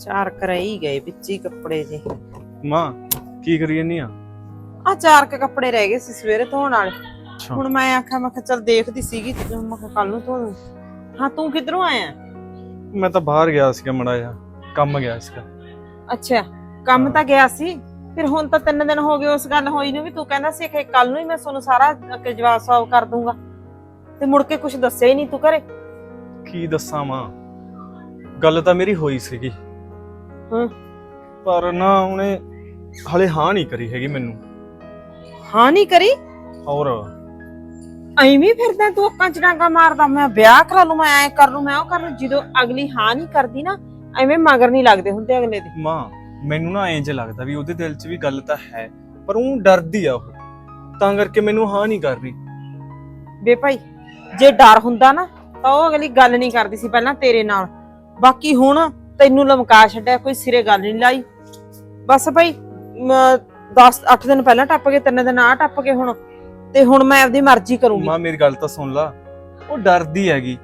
ਚਾਰ ਕਰਾਈ ਗਏ ਵਿੱਚ ਹੀ ਕੱਪੜੇ ਜੇ। ਮਾਂ ਕੀ ਕਰੀ ਜਾਨੀ ਆ? ਆ ਚਾਰ ਕ ਕੱਪੜੇ ਰਹਿ ਗਏ ਸੀ ਸਵੇਰੇ ਧੋਣ ਵਾਲੇ। ਹੁਣ ਮੈਂ ਆਖਿਆ ਮੈਂ ਕਿਹਾ ਚੱਲ ਦੇਖਦੀ ਸੀਗੀ ਮੈਂ ਕਿਹਾ ਕੱਲ ਨੂੰ ਧੋ ਦੂੰ। ਹਾਂ ਤੂੰ ਕਿੱਧਰੋਂ ਆਇਆ? ਮੈਂ ਤਾਂ ਬਾਹਰ ਗਿਆ ਸੀਗਾ ਮੜਾ ਜਾ ਕੰਮ ਗਿਆ ਸੀਗਾ। ਅੱਛਾ ਕੰਮ ਤਾਂ ਗਿਆ ਸੀ ਫਿਰ ਹੁਣ ਤਾਂ ਤਿੰਨ ਦਿਨ ਹੋ ਗਏ ਉਸ ਗੱਲ ਹੋਈ ਨੂੰ ਵੀ ਤੂੰ ਕਹਿੰਦਾ ਸੀ ਕਿ ਕੱਲ ਨੂੰ ਹੀ ਮੈਂ ਤੁਹਾਨੂੰ ਸਾਰਾ ਅੱਗੇ ਜਵਾਬ ਸਵਾਬ ਕਰ ਦੂੰਗਾ। ਤੇ ਮੁੜ ਕੇ ਕੁਝ ਦੱਸਿਆ ਹੀ ਨਹੀਂ ਤੂੰ ਘਰੇ। ਕੀ ਦੱਸਾਂ ਮਾਂ? ਗੱਲ ਤਾਂ ਮੇਰੀ ਹੋਈ ਸੀਗੀ। ਹਾਂ। ਪਰ ਨਾ ਉਹਨੇ ਹਲੇ ਹਾਂ ਨਹੀਂ ਕਰੀ ਹੈਗੀ ਮੈਨੂੰ। ਹਾਂ ਨਹੀਂ ਕਰੀ? ਔਰ ਐਵੇਂ ਫਿਰਦਾ ਤੂੰ ਅੱਕਾਂ ਚ ਡਾਂਗਾ ਮਾਰਦਾ ਮੈਂ ਵਿਆਹ ਕਰਾ ਲੂ ਮੈਂ ਐ ਕਰ ਲੂ ਮੈਂ ਉਹ ਕਰ ਲੂ ਜਦੋਂ ਅਗਲੀ ਹਾਂ ਨਹੀਂ ਕਰਦੀ ਨਾ ਐਵੇਂ ਮਗਰ ਨਹੀਂ ਲੱਗਦੇ ਹੁੰਦੇ ਅਗਲੇ ਦੇ। ਮਾਂ ਮੈਨੂੰ ਨਾ ਐਂ ਜੇ ਲੱਗਦਾ ਵੀ ਉਹਦੇ ਦਿਲ 'ਚ ਵੀ ਗੱਲ ਤਾਂ ਹੈ ਪਰ ਉਹ ਡਰਦੀ ਆ ਉਹ। ਤਾਂ ਕਰਕੇ ਮੈਨੂੰ ਹਾਂ ਨਹੀਂ ਕਰ ਰਹੀ। ਵੇ ਭਾਈ ਜੇ ਡਰ ਹੁੰਦਾ ਨਾ ਤਾਂ ਉਹ ਅਗਲੀ ਗੱਲ ਨਹੀਂ ਕਰਦੀ ਸੀ ਪਹਿਲਾਂ ਤੇਰੇ ਨਾਲ। ਬਾਕੀ ਹੁਣ ਤੈਨੂੰ ਲਮਕਾ ਛੱਡਿਆ ਕੋਈ ਸਿਰੇ ਗੱਲ ਨਹੀਂ ਲਾਈ। ਬਸ ਭਾਈ 10 8 ਦਿਨ ਪਹਿਲਾਂ ਟੱਪ ਗਏ ਤਿੰਨ ਦਿਨ ਆ ਟੱਪ ਗਏ ਹੁਣ। ਤੇ ਹੁਣ ਮੈਂ ਆਪਦੀ ਮਰਜ਼ੀ ਕਰੂੰਗੀ। ਮਾਂ ਮੇਰੀ ਗੱਲ ਤਾਂ ਸੁਣ ਲਾ। ਉਹ ਡਰਦੀ ਹੈਗੀ।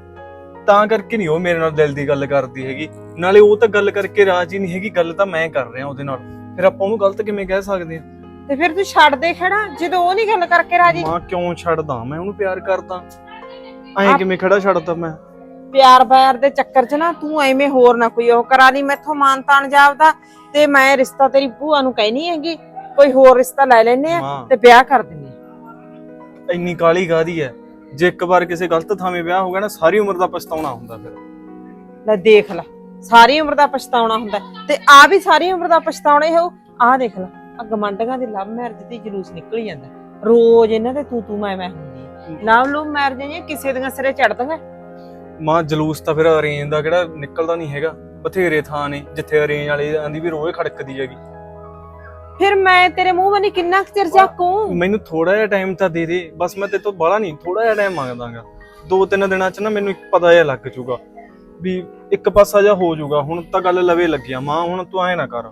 ਤਾਂ ਕਰਕੇ ਨਹੀਂ ਉਹ ਮੇਰੇ ਨਾਲ ਦਿਲ ਦੀ ਗੱਲ ਕਰਦੀ ਹੈਗੀ। ਨਾਲੇ ਉਹ ਤਾਂ ਗੱਲ ਕਰਕੇ ਰਾਜੀ ਨਹੀਂ ਹੈਗੀ। ਗੱਲ ਤਾਂ ਮੈਂ ਕਰ ਰਿਹਾ ਉਹਦੇ ਨਾਲ। ਫਿਰ ਆਪਾਂ ਉਹਨੂੰ ਗਲਤ ਕਿਵੇਂ ਕਹਿ ਸਕਦੇ ਹਾਂ? ਤੇ ਫਿਰ ਤੂੰ ਛੱਡ ਦੇ ਖੜਾ ਜਦੋਂ ਉਹ ਨਹੀਂ ਗੱਲ ਕਰਕੇ ਰਾਜੀ। ਮਾਂ ਕਿਉਂ ਛੱਡਦਾ? ਮੈਂ ਉਹਨੂੰ ਪਿਆਰ ਕਰਦਾ। ਐਂ ਕਿਵੇਂ ਖੜਾ ਛੱਡਦਾ ਮੈਂ? ਪਿਆਰ ਪਿਆਰ ਦੇ ਚੱਕਰ 'ਚ ਨਾ ਤੂੰ ਐਵੇਂ ਹੋਰ ਨਾ ਕੋਈ ਉਹ ਕਰਾ ਲਈ। ਮੈਥੋਂ ਮਾਨ ਤਾਨ ਜਾਪਦਾ ਤੇ ਮੈਂ ਰਿਸ਼ਤਾ ਤੇਰੀ ਭੂਆ ਨੂੰ ਕਹਿਣੀ ਹੈਗੀ ਕੋਈ ਹੋਰ ਰਿਸ਼ਤਾ ਲੈ ਲੈਨੇ ਆ ਤੇ ਵਿਆਹ ਕਰ ਦਿੰਨੇ ਆ। ਇੰਨੀ ਕਾਲੀ ਗਾਦੀ ਹੈ ਜੇ ਇੱਕ ਵਾਰ ਕਿਸੇ ਗਲਤ ਥਾਵੇਂ ਵਿਆਹ ਹੋ ਗਿਆ ਨਾ ਸਾਰੀ ਉਮਰ ਦਾ ਪਛਤਾਉਣਾ ਹੁੰਦਾ ਫਿਰ। ਲੈ ਦੇਖ ਲੈ ਸਾਰੀ ਉਮਰ ਦਾ ਪਛਤਾਉਣਾ ਹੁੰਦਾ। ਤੇ ਆ ਵੀ ਸਾਰੀ ਉਮਰ ਦਾ ਪਛਤਾਉਣਾ ਹੀ ਹੋਊ ਆ ਦੇਖ ਲੈ ਆ ਗਮੰਡੀਆਂ ਦੀ ਲਵ ਮੈਰਿਜ ਤੇ ਜਲੂਸ ਨਿਕਲ ਹੀ ਜਾਂਦਾ। ਰੋਜ਼ ਇਹਨਾਂ ਦੇ ਤੂੰ ਤੂੰ ਮੈਂ ਮੈਂ ਹੁੰਦੀ ਹੈ। ਲਵ ਲਵ ਮੈਰਿਜ ਜੇ ਕਿਸੇ ਦੀਆਂ ਸਿਰੇ ਚੜਦੀਆਂ ਮਾਂ ਜਲੂਸ ਤਾਂ ਫਿਰ ਅਰੇਂਜ ਦਾ ਕਿਹੜਾ ਨਿਕਲਦਾ ਨਹੀਂ ਹੈਗਾ। ਬਥੇਰੇ ਥਾਂ ਨੇ ਜਿੱਥੇ ਅਰੇਂਜ ਵਾਲੇ ਆਂਦੀ ਵੀ ਰੋਜ਼ ਖੜਕਦੀ ਹੈਗੀ। ਫਿਰ ਮੈਂ ਤੇਰੇ ਮੂੰਹ ਵਨੀ ਕਿੰਨਾ ਕੁ ਚਿਰ ਜਾਕੂੰ? ਮੈਨੂੰ ਥੋੜਾ ਜਿਹਾ ਟਾਈਮ ਤਾਂ ਦੇ ਦੇ ਬਸ ਮੈਂ ਤੇਰੇ ਤੋਂ ਬਾਹਲਾ ਨਹੀਂ ਥੋੜਾ ਜਿਹਾ ਟਾਈਮ ਮੰਗਦਾਗਾ। ਦੋ ਤਿੰਨ ਦਿਨਾਂ ਚ ਨਾ ਮੈਨੂੰ ਇੱਕ ਪਤਾ ਜਿਹਾ ਲੱਗ ਜਾਊਗਾ ਵੀ ਇੱਕ ਪਾਸਾ ਜਿਹਾ ਹੋ ਜਾਊਗਾ ਹੁਣ ਤਾਂ ਗੱਲ ਲਵੇ ਲੱਗਿਆ ਮਾਂ ਹੁਣ ਤੂੰ ਐ ਨਾ ਕਰ।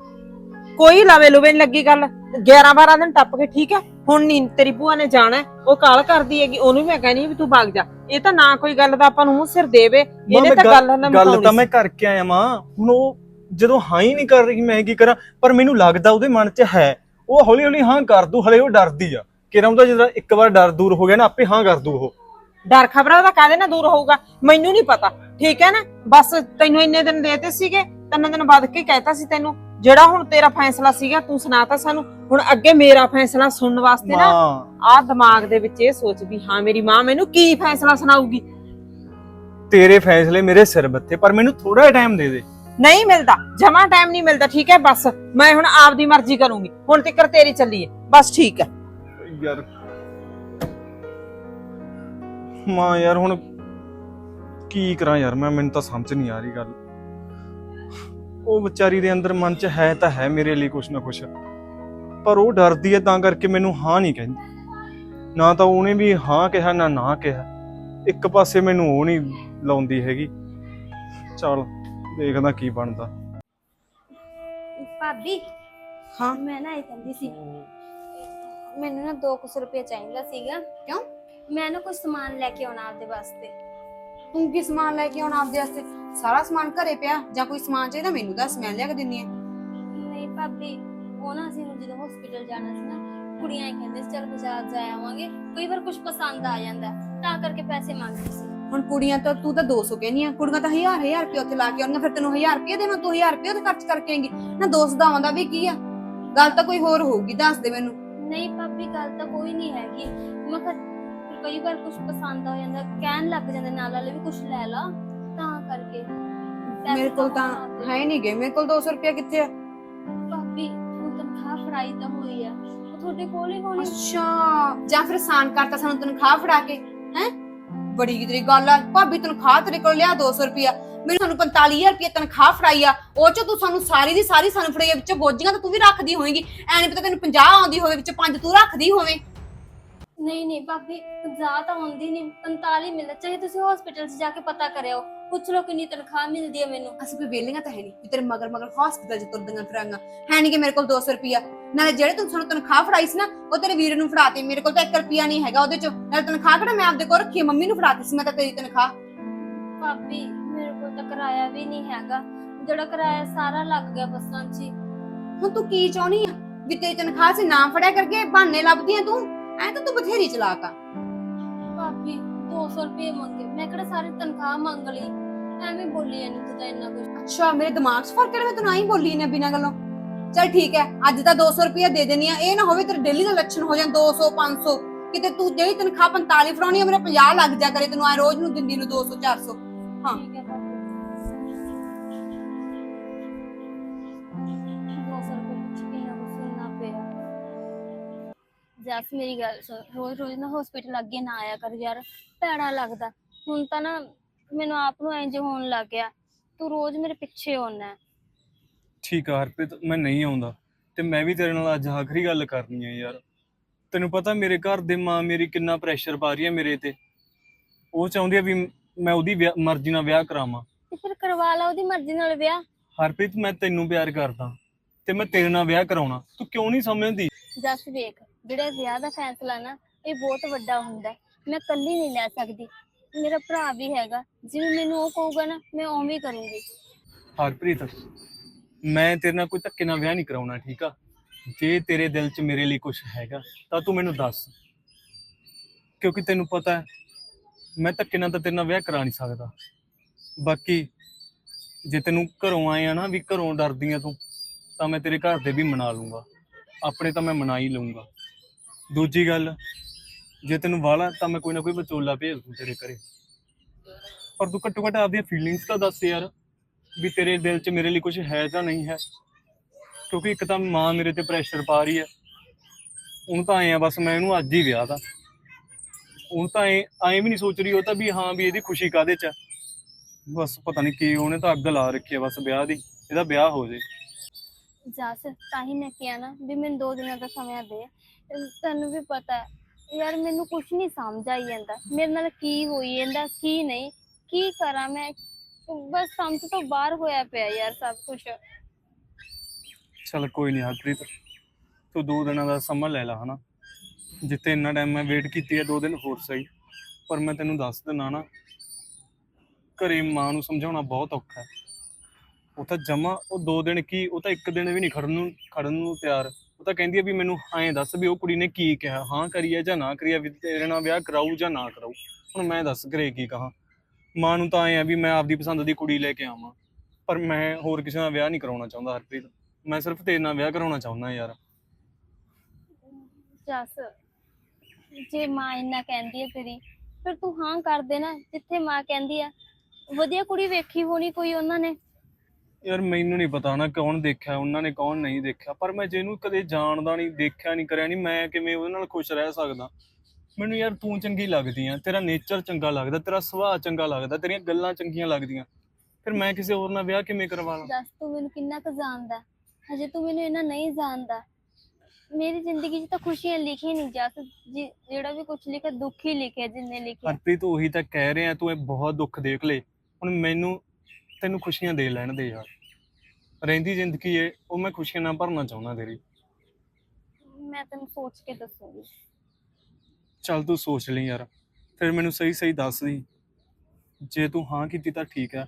ਕੋਈ ਲਵੇ ਲੁਵੇ ਨੀ ਲੱਗੀ ਗੱਲ। 11 12 ਦਿਨ ਟੱਪ ਗਏ ਠੀਕ ਹੈ। ਹੁਣ ਨੀ ਤੇਰੀ ਭੂਆ ਨੇ ਜਾਣਾ ਹੈ, ਉਹ ਕਾਲ ਕਰਦੀ ਹੈਗੀ। ਉਹਨੂੰ ਵੀ ਮੈਂ ਕਹਿੰਦੀ ਵੀ ਤੂੰ ਭੱਗ ਜਾ। ਇਹ ਤਾਂ ਨਾ ਕੋਈ ਗੱਲ ਦਾ ਆਪਾਂ ਨੂੰ ਮੂੰਹ ਸਿਰ ਦੇਵੇ। ਇਹਨੇ ਮੈਂ ਤਾਂ ਗੱਲ ਨਾ ਗੱਲ ਤਾਂ। ਮੈਂ ਕਰਕੇ ਆਇਆ ਮਾਂ ਹੁਣ ਉਹ ਜਦੋਂ ਹਾਂ ਹੀ ਨਹੀਂ ਕਰ ਰਹੀ ਮੈਂ ਕੀ ਕਰਾਂ? ਪਰ ਮੈਨੂੰ ਲੱਗਦਾ ਉਹਦੇ ਮਨ 'ਚ ਹੈ। ਉਹ ਹੌਲੀ ਹੌਲੀ ਹਾਂ ਕਰ ਦੂ। ਹਲੇ ਉਹ ਡਰਦੀ ਆ। ਕਿਰਾਂ ਉਹਦਾ ਜਦੋਂ ਇੱਕ ਵਾਰ ਡਰ ਦੂਰ ਹੋ ਗਿਆ ਨਾ ਆਪੇ ਹਾਂ ਕਰ ਦੂ ਉਹ। ਡਰ ਖਬਰਾਂ ਦਾ ਕਾਹਦੇ ਨਾਲ ਦੂਰ ਹੋਊਗਾ? ਮੈਨੂੰ ਨਹੀਂ ਪਤਾ। ਠੀਕ ਹੈ ਨਾ? ਬਸ ਤੈਨੂੰ ਇੰਨੇ ਦਿਨ ਦੇਤੇ ਸੀਗੇ। ਤਿੰਨ ਦਿਨ ਬਾਅਦ ਕੇ ਕਹਿਤਾ ਸੀ ਤੈਨੂੰ। ਜਿਹੜਾ ਹੁਣ ਤੇਰਾ ਫੈਸਲਾ ਸੀਗਾ ਤੂੰ ਸੁਣਾਤਾ ਸਾਨੂੰ। ਹੁਣ ਅੱਗੇ ਮੇਰਾ ਫੈਸਲਾ ਸੁਣਨ ਵਾਸਤੇ ਨਾ ਮਾਂ। ਆਹ ਦਿਮਾਗ ਦੇ ਵਿੱਚ ਇਹ ਸੋਚ ਵੀ ਹਾਂ ਮੇਰੀ ਮਾਂ ਮੈਨੂੰ ਕੀ ਫੈਸਲਾ ਸੁਣਾਊਗੀ? ਤੇਰੇ ਫੈਸਲੇ ਮੇਰੇ ਸਿਰ ਬੱਤੇ ਪਰ ਮੈਨੂੰ ਥੋੜਾ ਟਾਈਮ ਦੇ ਦੇ। ਨਹੀਂ ਮਿਲਦਾ ਜਮਾ ਟਾਈਮ ਨਹੀਂ ਮਿਲਦਾ ਠੀਕ ਹੈ ਬਸ ਮੈਂ ਹੁਣ ਆਪਦੀ ਮਰਜ਼ੀ ਕਰੂੰਗੀ। ਹੁਣ ਤੱਕ ਤੇਰੀ ਚੱਲੀ ਹੈ ਬਸ ਠੀਕ ਹੈ। ਯਾਰ ਮਾਂ ਯਾਰ ਹੁਣ ਕੀ ਕਰਾਂ ਯਾਰ ਮੈਂ ਮੈਨੂੰ ਤਾਂ ਸਮਝ ਨਹੀਂ ਆ ਰਹੀ ਗੱਲ। ਉਹ ਵਿਚਾਰੀ ਦੇ ਅੰਦਰ ਮਨ 'ਚ ਹੈ ਤਾਂ ਹੈ ਮੇਰੇ ਲਈ ਕੁਛ ਨਾ ਕੁਛ। ਪਰ ਉਹ ਡਰਦੀ ਹੈ ਤਾਂ ਕਰਕੇ ਮੈਨੂੰ ਹਾਂ ਨਹੀਂ ਕਹਿੰਦੀ। ਨਾ ਤਾਂ ਉਹਨੇ ਵੀ ਹਾਂ ਕਿਹਾ ਨਾ ਨਾ ਕਿਹਾ। ਇੱਕ ਪਾਸੇ ਮੈਨੂੰ ਉਹ ਨਹੀਂ ਲਾਉਂਦੀ ਹੈਗੀ। ਚਲ ਦੇਖਦਾ ਕੀ ਬਣਦਾ। ਭਾਬੀ ਹਾਂ। ਮੈਂ ਨਾ ਇਹ ਕਹਿੰਦੀ ਸੀ ਮੈਨੂੰ ਨਾ 200 ਰੁਪਏ ਚਾਹੀਦਾ ਸੀਗਾ। ਕਿਉਂ? ਮੈਂ ਨਾ ਕੁਝ ਸਮਾਨ ਲੈ ਕੇ ਆਉਣਾ ਆਪਦੇ ਵਾਸਤੇ। ਤੂੰ ਕੀ ਸਮਾਨ ਲੈ ਕੇ ਆਉਣਾ ਆਪਦੇ ਵਾਸਤੇ? ਸਾਰਾ ਸਮਾਨ ਘਰੇ ਪਿਆ ਜਾਂ ਕੋਈ ਸਮਾਨ ਚਾਹੀਦਾ ਮੈਨੂੰ ਦੱਸ ਮੈਂ ਲਿਆ ਕੇ ਦਿੰਨੀ ਆ। ਨਹੀਂ ਭਾਬੀ ਉਹ ਨਾ ਅਸੀਂ ਹੁਣ ਜਦੋਂ ਹਸਪੀਟਲ ਜਾਣਾ ਸੀ ਨਾ ਕੁੜੀਆਂ ਇਹ ਕਹਿੰਦੇ ਸੀ ਚਲ ਬਾਜ਼ਾਰ ਜਾ ਆਵਾਂਗੇ। ਕਈ ਵਾਰ ਕੁਝ ਪਸੰਦ ਆ ਜਾਂਦਾ ਤਾਂ ਕਰਕੇ ਪੈਸੇ ਮੰਗਦੇ ਸੀ। ਹੁਣ ਕੁੜੀਆਂ ਤਾਂ ਤੂੰ ਤਾਂ 200 ਕਹਿੰਦੀ ਆ ਕੁੜੀਆਂ ਤਾਂ 1000 1000 ਰੁਪਏ ਉੱਥੇ ਲਾ ਕੇ ਆਉਣੀਆਂ ਫਿਰ ਤੈਨੂੰ 1000 ਰੁਪਏ ਦੇਵਾਂ ਤੂੰ 1000 ਰੁਪਏ ਉੱਥੇ ਖਰਚ ਕਰਕੇ ਆਏਂਗੀ। ਨਾ ਦੋਸਤ ਦਾ ਆਉਂਦਾ ਵੀ ਕੀ ਆ? ਗੱਲ ਤਾਂ ਕੋਈ ਹੋਰ ਹੋਊਗੀ ਦੱਸ ਦੇ ਮੈਨੂੰ। ਨਹੀਂ ਭਾਬੀ ਗੱਲ ਤਾਂ ਕੋਈ ਨਹੀਂ ਹੈਗੀ। ਮੈਂ ਕਿਹਾ ਕਈ ਵਾਰ ਕੁਝ ਪਸੰਦ ਆ ਜਾਂਦਾ ਕਹਿਣ ਲੱਗ ਜਾਂਦੇ ਨਾਲ ਵਾਲੇ ਵੀ ਕੁਝ ਲੈ ਲਾ। ਕਰਕੇ। ਪੈਸੇ ਮੇਰੇ ਕੋਲ ਤਾਂ ਹੋਣ ਆਪਦੇ। ਹੈ ਨਹੀਂ ਗਏ ਮੇਰੇ ਕੋਲ 200 ਰੁਪਏ ਕਿੱਥੇ ਆ? ਭਾਬੀ ਹੁਣ ਤਨਖਾਹ ਫੜਾਈ ਤਾਂ ਹੋਈ ਆ। ਉਹ ਤੁਹਾਡੇ ਕੋਲ ਹੀ ਹੋਣੀ ਅੱਛਾ। ਜਾਂ ਫਿਰ ਸਾਨ ਕਰਤਾ ਸਾਨੂੰ ਤਨਖਾਹ ਫੜਾ ਕੇ ਹੈ? ਬੜੀ ਕੀ ਤੇਰੀ ਗੱਲ ਆ। ਭਾਬੀ ਤਨਖਾਹ ਤੇਰੇ ਕੋਲ ਲਿਆ 200 ਰੁਪਿਆ ਮੈਨੂੰ ਸਾਨੂੰ 45000 ਰੁਪਏ ਤਨਖਾਹ ਫੜਾਈ ਆ। ਉਹ ਚ ਤੂੰ ਸਾਨੂੰ ਸਾਰੀ ਦੀ ਸਾਰੀ ਸਾਨੂੰ ਫੜਾਈ ਆ, ਵਿੱਚੋਂ ਤਾਂ ਤੂੰ ਵੀ ਰੱਖਦੀ ਹੋਏਗੀ। ਐ ਨਹੀਂ ਪਤਾ ਤੈਨੂੰ 50 ਆਉਂਦੀ ਹੋਵੇ ਵਿੱਚ 5 ਤੂੰ ਰੱਖਦੀ ਹੋਵੇਂ। ਨਹੀਂ ਨਹੀਂ ਭਾਬੀ 50 ਤਾਂ ਹੁੰਦੀ ਨਹੀਂ 45 ਮਿਲਦਾ ਚਾਹੇ ਤੁਸੀਂ ਹਸਪੀਟਲ 'ਚ ਜਾ ਕੇ ਪਤਾ ਕਰਿਓ। ਪੁੱਛ ਲਓ ਕਿੰਨੀ ਤਨਖਾਹ ਮਿਲਦੀ ਹੈ ਮੈਨੂੰ। ਅਸੀਂ ਕੋਈ ਵੇਲੀਆਂ ਤਾਂ ਹੈ ਨਹੀਂ ਵੀ ਤੇਰੇ ਮਗਰ ਮਗਰ ਹਸਪੀਟਲ ਚ ਤੁਰਦੀਆਂ ਫਿਰਾਂਗਾ। ਹੈ ਨਹੀਂ ਕਿ ਮੇਰੇ ਕੋਲ 200 ਰੁਪਿਆ ਨਾਲੇ ਜਿਹੜੇ ਤੂੰ ਸਾਨੂੰ ਤਨਖਾਹ ਫੜਾਈ ਸੀ ਨਾ ਉਹ ਤੇਰੇ ਵੀਰ ਨੂੰ ਫੜਾਤੀ। ਮੇਰੇ ਕੋਲ ਤਾਂ 1 ਰੁਪਿਆ ਨਹੀਂ ਹੈਗਾ ਉਹਦੇ ਚ। ਨਾਲੇ ਤਨਖਾਹ ਕਿਹੜਾ ਮੈਂ ਆਪਦੇ ਕੋਲ ਰੱਖੀ ਆ, ਮੰਮੀ ਨੂੰ ਫੜਾਤੀ ਸੀ ਮੈਂ ਤਾਂ ਤੇਰੀ ਤਨਖਾਹ। ਭਾਬੀ ਮੇਰੇ ਕੋਲ ਤਾਂ ਕਿਰਾਇਆ ਵੀ ਨਹੀਂ ਹੈਗਾ। ਜਿਹੜਾ ਕਿਰਾਇਆ ਸਾਰਾ ਲੱਗ ਗਿਆ ਬੱਸਾਂ 'ਚ ਹੀ। ਹੁਣ ਤੂੰ ਕੀ ਚਾਹਣੀ ਆ? ਵੀ ਤੇਰੀ ਤਨਖਾਹ 'ਚ ਨਾਮ ਫੜਿਆ ਕਰਕੇ ਬਹਾਨੇ ਲੱਭਦੀ ਆ ਤੂੰ? ਐ ਤਾਂ ਤੂੰ ਬਥੇਰੀ ਚਲਾਕ ਆ। 200 ਰੁਪਏ ਮੰਗੇ। ਮੈਂ ਕਿਹੜਾ ਸਾਰੀ ਤਨਖਾਹ ਮੰਗ ਲਈ? ਐਵੇਂ ਬੋਲੀ ਜਾਂਦੀ ਤੂੰ ਤਾਂ ਇੰਨਾ ਕੁਝ ਅੱਛਾ ਮੇਰੇ ਦਿਮਾਗ 'ਚ ਫ਼ਰਕ ਹੈ ਮੈਂ ਤੈਨੂੰ ਆਈ ਬੋਲੀ ਨੇ ਬਿਨਾਂ ਗੱਲੋਂ। ਚਲ ਠੀਕ ਹੈ ਅੱਜ ਤਾਂ 200 ਰੁਪਇਆ ਦੇ ਦੇਣੀ ਆ ਇਹ ਨਾ ਹੋਵੇ ਤੇਰੇ ਡੇਲੀ ਦਾ ਲੱਛਣ ਹੋ ਜਾਣ 200 500 ਕਿਤੇ ਤੂੰ ਜਿਹੜੀ ਤਨਖਾਹ 45 ਫਰਾਉਣੀ ਆ ਮੇਰੇ 50 ਲੱਗ ਜਾ ਕਰੇ ਤੈਨੂੰ ਆ ਰੋਜ਼ ਨੂੰ ਦਿੰਦੀ ਨੂੰ 200 400 ਹਾਂ। ਠੀਕ ਹੈ। ਜਸ ਮੇਰੀ ਗੱਲ ਸੁਣ ਰੋਜ਼ ਰੋਜ਼ ਨਾ ਹਸਪੀਟਲ ਅੱਗੇ ਨਾ ਆਇਆ ਕਰ ਯਾਰ ਭੈੜਾ ਲੱਗਦਾ। ਹੁਣ ਤਾਂ ਨਾ ਮੈਨੂੰ ਆਪ ਨੂੰ ਇੰਜ ਹੋਣ ਲੱਗ ਗਿਆ ਤੂੰ ਰੋਜ਼ ਮੇਰੇ ਪਿੱਛੇ ਹੈ ਠੀਕ ਆ ਹਰਪ੍ਰੀਤ ਮੈਂ ਨਹੀਂ ਆਉਂਦਾ। ਤੇ ਮੈਂ ਵੀ ਤੇਰੇ ਨਾਲ ਅੱਜ ਆਖਰੀ ਗੱਲ ਕਰਨੀ ਹੈ ਯਾਰ। ਤੈਨੂੰ ਪਤਾ ਮੇਰੇ ਘਰ ਦੇ ਮਾਂ ਮੇਰੀ ਕਿੰਨਾ ਪ੍ਰੈਸ਼ਰ ਪਾ ਰਹੀ ਹੈ ਮੇਰੇ ਤੇ। ਉਹ ਚਾਹੁੰਦੀ ਆ ਵੀ ਮੈਂ ਉਹਦੀ ਵਿਆਹ- ਮਰਜ਼ੀ ਨਾਲ ਵਿਆਹ ਕਰਾਵਾਂ। ਤੇ ਫਿਰ ਕਰਵਾ ਲਾ ਉਹਦੀ ਮਰਜ਼ੀ ਨਾਲ ਵਿਆਹ। ਹਰਪ੍ਰੀਤ ਮੈਂ ਤੈਨੂੰ ਪਿਆਰ ਕਰਦਾ। ਤੇ ਮੈਂ ਤੇਰੇ ਨਾਲ ਵਿਆਹ ਕਰਾਉਣਾ। ਤੂੰ ਕਿਉਂ ਨਹੀਂ ਸਮਝਦੀ? ਜਸ ਵੇਖ। ਜਿਹੜਾ ਵਿਆਹ ਦਾ ਫੈਸਲਾ ਨਾ, ਇਹ ਬਹੁਤ ਵੱਡਾ ਹੁੰਦਾ ਹੈ। ਮੈਂ ਇਕੱਲੀ ਨਹੀਂ ਲੈ ਸਕਦੀ। ਮੇਰਾ ਭਰਾ ਵੀ ਹੈਗਾ, ਜਿਵੇਂ ਮੈਨੂੰ ਉਹ ਕਹੂਗਾ ਨਾ, ਮੈਂ ਉਵੇਂ ਹੀ ਕਰੂੰਗੀ। ਹਰਪ੍ਰੀਤ, ਮੈਂ ਤੇਰੇ ਨਾਲ ਕੋਈ ਧੱਕੇ ਨਾਲ ਵਿਆਹ ਨਹੀਂ ਕਰਾਉਣਾ, ਠੀਕ ਆ? ਜੇ ਤੇਰੇ ਦਿਲ 'ਚ ਮੇਰੇ ਲਈ ਕੁਝ ਹੈਗਾ, ਤਾਂ ਤੂੰ ਮੈਨੂੰ ਦੱਸ। ਕਿਉਂਕਿ ਤੈਨੂੰ ਪਤਾ ਹੈ, ਮੈਂ ਧੱਕੇ ਨਾਲ ਤਾਂ ਤੇਰੇ ਨਾਲ ਵਿਆਹ ਕਰਾ ਨਹੀਂ ਸਕਦਾ। ਬਾਕੀ, ਜੇ ਤੈਨੂੰ ਘਰੋਂ ਆਏ ਆ ਨਾ, ਵੀ ਘਰੋਂ ਡਰਦੀ ਆ ਤੂੰ, ਤਾਂ ਮੈਂ ਤੇਰੇ ਘਰ ਦੇ ਵੀ ਮਨਾ ਲੂੰਗਾ। ਆਪਣੇ ਤਾਂ ਮੈਂ ਮਨਾ ਹੀ ਲਊਂਗਾ। ਦੂਜੀ ਗੱਲ, ਜੇ ਤੈਨੂੰ ਵਾਲਾ ਤਾਂ ਮੈਂ ਕੋਈ ਨਾ ਕੋਈ ਵਿਚੋਲਾ ਭੇਜ ਦੂੰ ਤੇਰੇ ਘਰੇ। ਪਰ ਤੂੰ ਘੱਟੋ ਘੱਟ ਆਪਦੀਆਂ ਫੀਲਿੰਗਸ ਤਾਂ ਦੱਸ ਯਾਰ, ਵੀ ਤੇਰੇ ਦਿਲ 'ਚ ਮੇਰੇ ਲਈ ਕੁਝ ਹੈ ਜਾਂ ਨਹੀਂ ਹੈ। ਕਿਉਂਕਿ ਇੱਕ ਤਾਂ ਮਾਂ ਮੇਰੇ ਤੇ ਪ੍ਰੈਸ਼ਰ ਪਾ ਰਹੀ ਹੈ। ਹੁਣ ਤਾਂ ਆਏ ਬਸ ਮੈਂ ਇਹਨੂੰ ਅੱਜ ਹੀ ਵਿਆਹ ਦਾ। ਹੁਣ ਤਾਂ ਐ, ਐਂ ਵੀ ਨਹੀਂ ਸੋਚ ਰਹੀ ਉਹ ਤਾਂ ਵੀ ਹਾਂ, ਵੀ ਇਹਦੀ ਖੁਸ਼ੀ ਕਾਦੇ 'ਚ ਬਸ ਪਤਾ ਨਹੀਂ ਕੀ, ਉਹਨੇ ਤਾਂ ਅੱਗ ਲਾ ਰੱਖੀ ਹੈ ਬਸ ਵਿਆਹ ਦੀ, ਇਹਦਾ ਵਿਆਹ ਹੋ ਜੇ। ਜਸ, ਤਾਂ ਹੀ ਮੈਂ ਕਿਹਾ ਨਾ, ਵੀ ਮੈਨੂੰ ਦੋ ਦਿਨਾਂ ਦਾ ਸਮਾਂ ਦੇ। ਤੈਨੂੰ ਵੀ ਪਤਾ ਹੈ। ਯਾਰ ਮੈਨੂੰ ਕੁਝ ਨਹੀਂ ਸਮਝ ਆਈ ਜਾਂਦਾ। ਮੇਰੇ ਨਾਲ ਕੀ ਹੋਈ ਜਾਂਦਾ, ਕੀ ਨਹੀਂ, ਕੀ ਕਰਾਂ ਮੈਂ? ਬਸ ਸਮਝ ਤੋਂ ਬਾਹਰ ਹੋਇਆ ਪਿਆ ਯਾਰ ਸਭ ਕੁਝ ਚਲ ਕੋਈ ਨਹੀਂ ਹਰਪ੍ਰੀਤ, ਤੂੰ ਦੋ ਦਿਨਾਂ ਦਾ ਸਮਾਂ ਲੈ ਲਾ, ਹਨਾ? ਜਿੱਤੇ ਇੰਨਾ ਟਾਈਮ ਮੈਂ ਵੇਟ ਕੀਤੀ ਹੈ, ਦੋ ਦਿਨ ਹੋਰ ਸਹੀ। ਪਰ ਮੈਂ ਤੈਨੂੰ ਦੱਸ ਦਿੰਦਾ ਨਾ, ਘਰੇ ਮਾਂ ਨੂੰ ਸਮਝਾਉਣਾ ਬਹੁਤ ਔਖਾ ਹੈ। ਉਹ ਤਾਂ ਜਮਾ, ਉਹ ਦੋ ਦਿਨ ਕੀ, ਉਹ ਤਾਂ ਇੱਕ ਦਿਨ ਵੀ ਨਹੀਂ ਖੜਨ ਨੂੰ ਖੜਨ ਨੂੰ ਤਿਆਰ। ਉਹ ਤਾਂ ਕਹਿੰਦੀ ਹੈ ਵੀ ਮੈਨੂੰ ਐਂ ਦੱਸ ਵੀ ਉਹ ਕੁੜੀ ਨੇ ਕੀ ਕਿਹਾ, ਹਾਂ ਕਰੀਏ ਜਾਂ ਨਾ ਕਰੀਏ, ਵੀ ਤੇਰੇ ਨਾਲ ਵਿਆਹ ਕਰਾਊ ਜਾਂ ਨਾ ਕਰਾਊ। ਹੁਣ ਮੈਂ ਦੱਸ ਘਰੇ ਕੀ ਕਹਾਂ। ਮਾਂ ਨੂੰ ਤਾਂ ਐਂ ਆ ਵੀ ਮੈਂ ਆਪਦੀ ਪਸੰਦ ਦੀ ਕੁੜੀ ਲੈ ਕੇ ਆਵਾਂ, ਪਰ ਮੈਂ ਹੋਰ ਕਿਸੇ ਨਾਲ ਵਿਆਹ ਨਹੀਂ ਕਰਾਉਣਾ ਚਾਹੁੰਦਾ, ਹਰਪ੍ਰੀਤ। ਮੈਂ ਸਿਰਫ ਤੇਰੇ ਨਾਲ ਵਿਆਹ ਕਰਾਉਣਾ ਚਾਹੁੰਦਾ ਯਾਰ। ਜਸ, ਜੇ ਮਾਂ ਇੰਨਾ ਕਹਿੰਦੀ ਹੈ ਤੇਰੀ, ਫਿਰ ਤੂੰ ਹਾਂ ਕਰ ਦੇ ਨਾ ਜਿੱਥੇ ਮਾਂ ਕਹਿੰਦੀ ਆ। ਵਧੀਆ ਕੁੜੀ ਵੇਖੀ ਹੋਣੀ ਕੋਈ ਉਹਨਾਂ ਨੇ। ਯਾਰ ਮੈਨੂੰ ਨਹੀਂ ਪਤਾ ਨਾ ਕੌਣ ਦੇਖਿਆ ਉਹਨਾਂ ਨੇ ਕੌਣ ਨਹੀਂ ਦੇਖਿਆ। ਪਰ ਮੈਂ ਜਿਹਨੂੰ ਕਦੇ ਜਾਣਦਾ ਨਹੀਂ ਦੇਖਿਆ ਨਹੀਂ ਕਰਿਆ ਨਹੀਂ ਮੈਂ ਕਿਵੇਂ ਉਹਦੇ ਨਾਲ ਖੁਸ਼ ਰਹਿ ਸਕਦਾ? ਮੈਨੂੰ ਯਾਰ ਤੂੰ ਚੰਗੀ ਲੱਗਦੀ ਆ ਤੇਰਾ ਨੇਚਰ ਚੰਗਾ ਲੱਗਦਾ ਤੇਰਾ ਸੁਭਾਅ ਚੰਗਾ ਲੱਗਦਾ ਤੇਰੀਆਂ ਗੱਲਾਂ ਚੰਗੀਆਂ ਲੱਗਦੀਆਂ। ਫਿਰ ਮੈਂ ਕਿਸੇ ਹੋਰ ਨਾਲ ਵਿਆਹ ਕਿਵੇਂ ਕਰਵਾ ਲਾਂ? ਦੱਸ ਤੂੰ ਮੈਨੂੰ ਕਿੰਨਾ ਕੁ ਜਾਣਦਾ? ਹਜੇ ਤੂੰ ਮੈਨੂੰ ਇਹਨਾਂ ਨਹੀਂ ਜਾਣਦਾ। ਮੇਰੀ ਜ਼ਿੰਦਗੀ 'ਚ ਤਾਂ ਖੁਸ਼ੀਆਂ ਲਿਖੀ ਨਹੀਂ ਜਾ ਸਕਦੀ ਜਿਹੜਾ ਵੀ ਕੁਝ ਲਿਖਿਆ ਦੁੱਖ ਹੀ ਲਿਖਿਆ ਜਿੰਨੇ ਲਿਖਿਆ ਹਰਪ੍ਰੀਤ ਉਹੀ ਤਾਂ ਕਹਿ ਰਿਹਾ ਤੂੰ ਇਹ ਬਹੁਤ ਦੁੱਖ ਦੇਖ ਲੈ। ਹੁਣ ਮੈਨੂੰ ਤੈਨੂੰ ਖੁਸ਼ੀਆਂ ਦੇ ਲੈਣ ਦੇ ਯਾਰ। ਰਹਿੰਦੀ ਜ਼ਿੰਦਗੀ ਏ ਉਹ ਮੈਂ ਖੁਸ਼ੀਆਂ ਨਾਲ ਭਰਨਾ ਚਾਹੁੰਦਾ ਤੇਰੀ। ਮੈਂ ਤੈਨੂੰ ਸੋਚ ਕੇ ਦੱਸੂਗੀ। ਚੱਲ ਤੂੰ ਸੋਚ ਲਈ ਯਾਰ ਫਿਰ ਮੈਨੂੰ ਸਹੀ ਸਹੀ ਦੱਸ ਦੀ। ਜੇ ਤੂੰ ਹਾਂ ਕੀਤੀ ਤਾਂ ਠੀਕ ਹੈ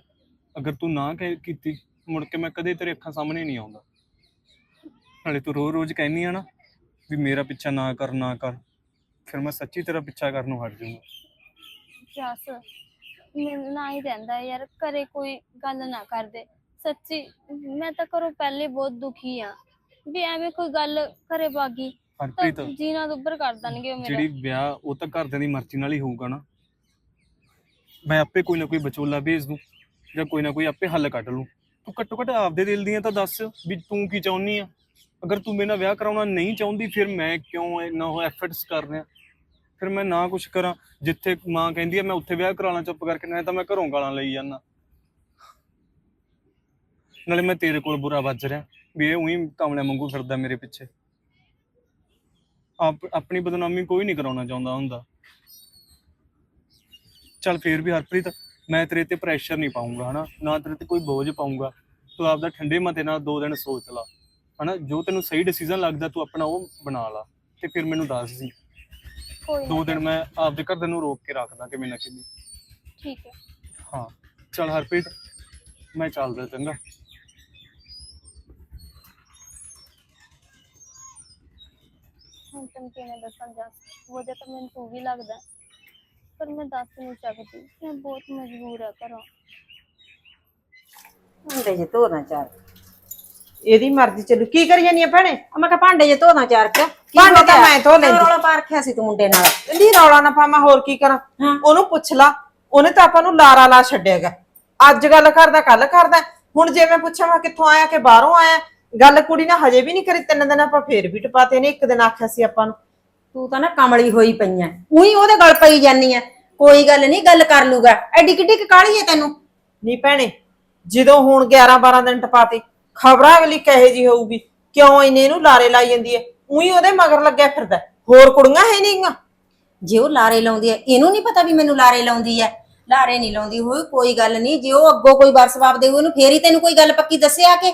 ਅਗਰ ਤੂੰ ਨਾ ਕਹਿ- ਕੀਤੀ ਮੁੜ ਕੇ ਮੈਂ ਕਦੇ ਤੇਰੇ ਅੱਖਾਂ ਸਾਹਮਣੇ ਨਹੀਂ ਆਉਂਦਾ। ਨਾਲੇ ਤੂੰ ਰੋਜ਼ ਰੋਜ਼ ਕਹਿੰਦੀ ਆ ਨਾ ਵੀ ਮੇਰਾ ਪਿੱਛਾ ਨਾ ਕਰ ਨਾ ਕਰ ਫਿਰ ਮੈਂ ਸੱਚੀ ਤੇਰਾ ਪਿੱਛਾ ਕਰਨ ਨੂੰ ਹਟ ਜਾਊਂਗਾ। ਜਸ ਮੈਨੂੰ ਨਾ ਹੀ ਰਹਿੰਦਾ ਯਾਰ ਘਰੇ ਕੋਈ ਗੱਲ ਨਾ ਕਰਦੇ। ਸੱਚੀ ਮੈਂ ਤਾਂ ਘਰੋਂ ਪਹਿਲੇ ਬਹੁਤ ਦੁਖੀ ਆ ਵੀ ਐਵੇਂ ਕੋਈ ਗੱਲ ਘਰੇ ਬਾਗੀ ਹਰਪ੍ਰੀਤ। ਜੀਣਾ ਦੁੱਬਰ ਕਰ ਦੇਣਗੇ ਉਹ ਮੇਰਾ। ਜਿਹੜੀ ਵਿਆਹ ਉਹ ਤਾਂ ਘਰਦਿਆਂ ਦੀ ਮਰਜ਼ੀ ਨਾਲ ਹੀ ਹੋਊਗਾ ਨਾ। ਮੈਂ ਆਪੇ ਕੋਈ ਨਾ ਕੋਈ ਵਿਚੋਲਾ ਭੇਜ ਦੂੰ ਜਾਂ ਕੋਈ ਨਾ ਕੋਈ ਆਪੇ ਹੱਲ ਕੱਢ ਲੂੰ। ਤੂੰ ਘੱਟੋ ਘੱਟ ਆਪਦੇ ਦਿਲ ਦੀਆਂ ਤਾਂ ਦੱਸ ਵੀ ਤੂੰ ਕੀ ਚਾਹੁੰਦੀ ਆ? ਅਗਰ ਤੂੰ ਮੇਰੇ ਨਾਲ ਵਿਆਹ ਕਰਾਉਣਾ ਨਹੀਂ ਚਾਹੁੰਦੀ ਫਿਰ ਮੈਂ ਕਿਉਂ ਇੰਨਾ ਉਹ ਐਫਰਟਸ ਕਰ ਰਿਹਾ? ਫਿਰ ਮੈਂ ਨਾ ਕੁਝ ਕਰਾਂ। ਜਿੱਥੇ ਮਾਂ ਕਹਿੰਦੀ ਆ, ਮੈਂ ਉੱਥੇ ਵਿਆਹ ਕਰਾਉਣਾ ਚੁੱਪ ਕਰਕੇ ਨਾ ਤਾਂ ਮੈਂ ਘਰੋਂ ਗਾਲਾਂ ਲਈ ਜਾਂਦਾ। ਨਾਲੇ ਮੈਂ ਤੇਰੇ ਕੋਲ ਬੁਰਾ ਵੱਜ ਰਿਹਾ। ਵੀ ਇਹ ਉਹੀ ਕਾਮਲੇ ਵਾਂਗੂ ਫਿਰਦਾ ਮੇਰੇ ਪਿੱਛੇ। ਆਪ, ਆਪਣੀ ਬਦਨਾਮੀ ਕੋਈ ਨਹੀਂ ਕਰਾਉਣਾ ਚਾਹੁੰਦਾ ਹੁੰਦਾ। ਚੱਲ ਫੇਰ ਵੀ ਹਰਪ੍ਰੀਤ, ਮੈਂ ਤੇਰੇ ਤੇ ਪ੍ਰੈਸ਼ਰ ਨਹੀਂ ਪਾਉਂਗਾ ਹਨਾ? ਨਾ ਤੇਰੇ ਤੇ ਕੋਈ ਬੋਝ ਪਾਉਂਗਾ ਤੂੰ ਆਪਦਾ ਠੰਡੇ ਮਤੇ ਨਾਲ ਦੋ ਦਿਨ ਸੋਚ ਲਾ। ਹਨਾ? ਜੋ ਤੈਨੂੰ ਸਹੀ ਡਿਸੀਜਨ ਲੱਗਦਾ, ਤੂੰ ਆਪਣਾ ਉਹ ਬਣਾ ਲਾ। ਤੇ ਫਿਰ ਮੈਨੂੰ ਦੱਸ ਦੀ। ਕੋਈ ਨਾ ਦੋ ਦਿਨ ਮੈਂ ਆਪਦੇ ਘਰ ਦੇ ਨੂੰ ਰੋਕ ਕੇ ਰੱਖਦਾ ਕਿਵੇਂ ਨਾ ਕਿਵੇਂ ਠੀਕ ਹੈ। ਹਾਂ। ਚਲ ਹਰਪ੍ਰੀਤ ਮੈਂ ਚੱਲਦਾ ਚੰਗਾ। ਹੁਣ ਤੈਨੂੰ ਕਿਵੇਂ ਦੱਸਾਂ ਜੱਸ? ਵਜ੍ਹਾ ਤਾਂ ਮੈਨੂੰ ਤੂੰ ਵੀ ਲੱਗਦਾ। ਪਰ ਮੈਂ ਦੱਸ ਨਹੀਂ ਸਕਦੀ। ਮੈਂ ਬਹੁਤ ਮਜਬੂਰ ਆ ਘਰੋਂ। ਭਾਂਡੇ ਜੇ ਧੋਣਾ ਚਾਰ। ਇਹਦੀ ਮਰਜ਼ੀ ਚੱਲੂ। ਕੀ ਕਰੀ ਜਾਨੀ ਆ ਭੈਣੇ? ਮੈਂ ਕਿਹਾ ਭਾਂਡੇ ਜੇ ਧੋਣਾ ਚਾਰ ਕੇ। ਭਾਂਡੇ ਤਾਂ ਮੈਂ ਧੋ ਲੈਂਦੀ। ਰੌਲਾ ਪਾ ਰੱਖਿਆ ਸੀ ਤੂੰ ਮੁੰਡੇ ਨਾਲ। ਨਹੀਂ ਰੌਲਾ ਨਾ ਪਾ ਮੈਂ ਹੋਰ ਕੀ ਕਰਾਂ? ਉਹਨੂੰ ਪੁੱਛ ਲਾ। ਉਹਨੇ ਤਾਂ ਆਪਾਂ ਨੂੰ ਲਾਰਾ ਲਾ ਛੱਡਿਆਗਾ। ਅੱਜ ਗੱਲ ਕਰਦਾ ਕੱਲ ਕਰਦਾ। ਹੁਣ ਜੇ ਮੈਂ ਪੁੱਛਾਂ ਮੈਂ ਕਿੱਥੋਂ ਆਇਆ ਕਿ ਬਾਹਰੋਂ ਆਇਆ? ਗੱਲ ਕੁੜੀ ਨੇ ਹਜੇ ਵੀ ਨਹੀਂ ਕਰੀ। ਤਿੰਨ ਦਿਨ ਆਪਾਂ ਫੇਰ ਵੀ ਟਪਾਤੇ ਨੇ ਇੱਕ ਦਿਨ ਆਖਿਆ ਸੀ ਆਪਾਂ ਨੂੰ। ਤੂੰ ਤਾਂ ਨਾ ਕਮਲੀ ਹੋਈ ਪਈਆਂ ਉਹੀ ਉਹਦੇ ਗਲ ਪਈ ਜਾਨੀ ਆ ਕੋਈ ਗੱਲ ਨਹੀਂ ਗੱਲ ਕਰ ਲੂਗਾ। ਐਡੀ ਕਿੱਡੀ ਕੁ ਕਾਹਲੀ ਹੈ ਤੈਨੂੰ? ਨਹੀਂ ਭੈਣੇ ਜਦੋਂ ਹੁਣ 11 12 ਦਿਨ ਟਪਾਤੇ ਖਬਰਾਂ ਅਗਲੀ ਕਹੇ ਜੀ ਹੋਊਗੀ? ਕਿਉਂ ਇੰਨੇ ਇਹਨੂੰ ਲਾਰੇ ਲਾਈ ਜਾਂਦੀ ਹੈ ਉਹੀ ਉਹਦੇ ਮਗਰ ਲੱਗਿਆ ਫਿਰਦਾ ਹੋਰ ਕੁੜੀਆਂ ਹੈ ਨਹੀਂਗਾ ਜੇ ਉਹ ਲਾਰੇ ਲਾਉਂਦੀ ਐ ਇਹਨੂੰ ਨਹੀਂ ਪਤਾ ਵੀ ਮੈਨੂੰ ਲਾਰੇ ਲਾਉਂਦੀ ਐ। ਲਾਰੇ ਨਹੀਂ ਲਾਉਂਦੀ ਹੋਈ ਕੋਈ ਗੱਲ ਨਹੀਂ ਜੇ ਉਹ ਅੱਗੋਂ ਕੋਈ ਵਾਰ ਸਵਾਬ ਦੇਊ ਉਹਨੂੰ ਫੇਰ ਹੀ ਤੈਨੂੰ ਕੋਈ ਗੱਲ ਪੱਕੀ ਦੱਸਿਆ ਕਿ?